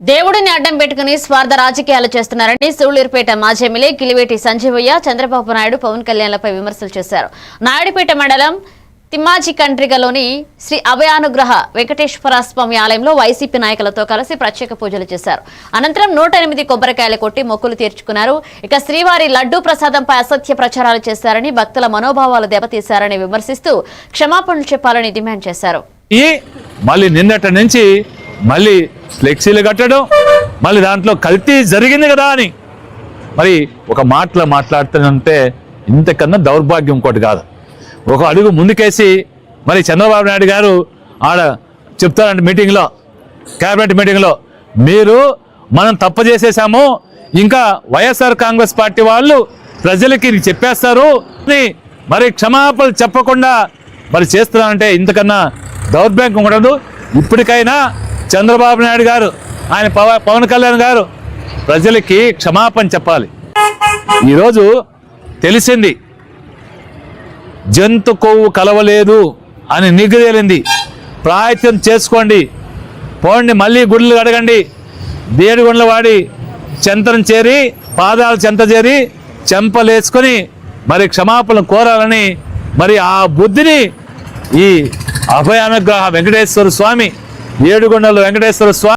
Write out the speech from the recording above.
దేవుడిని అడ్డం పెట్టుకుని స్వార్థ రాజకీయాలు చేస్తున్నారని సూళ్ళూరుపేట మాజీ ఎమ్మెల్యే కిలివేటి సంజీవయ్య చంద్రబాబు నాయుడు పవన్ కళ్యాణ్లపై విమర్శలు చేశారు. నాయుడుపేట మండలం తిమ్మాజీ కండ్రిగలోని శ్రీ అభయానుగ్రహ వెంకటేశ్వర స్వామి ఆలయంలో వైసీపీ నాయకులతో కలిసి ప్రత్యేక పూజలు చేశారు. అనంతరం నూట ఎనిమిది కొబ్బరికాయలు కొట్టి మొక్కులు తీర్చుకున్నారు. ఇక శ్రీవారి లడ్డూ ప్రసాదంపై అసత్య ప్రచారాలు చేశారని భక్తుల మనోభావాలు దెబ్బతీశారని విమర్శిస్తూ క్షమాపణలు చెప్పాలని డిమాండ్ చేశారు. మళ్ళీ నిన్నటి నుంచి మళ్ళీ ఫ్లెక్సీలు కట్టడం మళ్ళీ దాంట్లో కల్తీ జరిగింది కదా అని. మరి ఒక మాటలో మాట్లాడుతుంటే ఇంతకన్నా దౌర్భాగ్యం ఇంకోటి కాదు. ఒక అడుగు ముందుకేసి మరి చంద్రబాబు నాయుడు గారు ఆడ చెప్తారంటే మీటింగ్లో క్యాబినెట్ మీటింగ్లో మీరు మనం తప్పు చేసేసాము ఇంకా వైఎస్ఆర్ కాంగ్రెస్ పార్టీ వాళ్ళు ప్రజలకి చెప్పేస్తారు అని మరి క్షమాపణలు చెప్పకుండా మరి చేస్తున్నారంటే ఇంతకన్నా దౌర్భాగ్యం ఉండదు. ఇప్పటికైనా చంద్రబాబు నాయుడు గారు ఆయన పవ పవన్ కళ్యాణ్ గారు ప్రజలకి క్షమాపణ చెప్పాలి. ఈరోజు తెలిసింది జంతు కొవ్వు కలవలేదు అని నిగ్గుదేలింది ప్రాయత్నం చేసుకోండి పోండి మళ్ళీ గుళ్ళు అడగండి దేడిగుండ్ల వాడి చెంతను చేరి పాదాలు చెంత చేరి చెంపలేసుకొని మరి క్షమాపణ కోరాలని మరి ఆ బుద్ధిని ఈ అభయానుగ్రహ వెంకటేశ్వర స్వామి ఏడుగొండల వెంకటేశ్వర స్వామి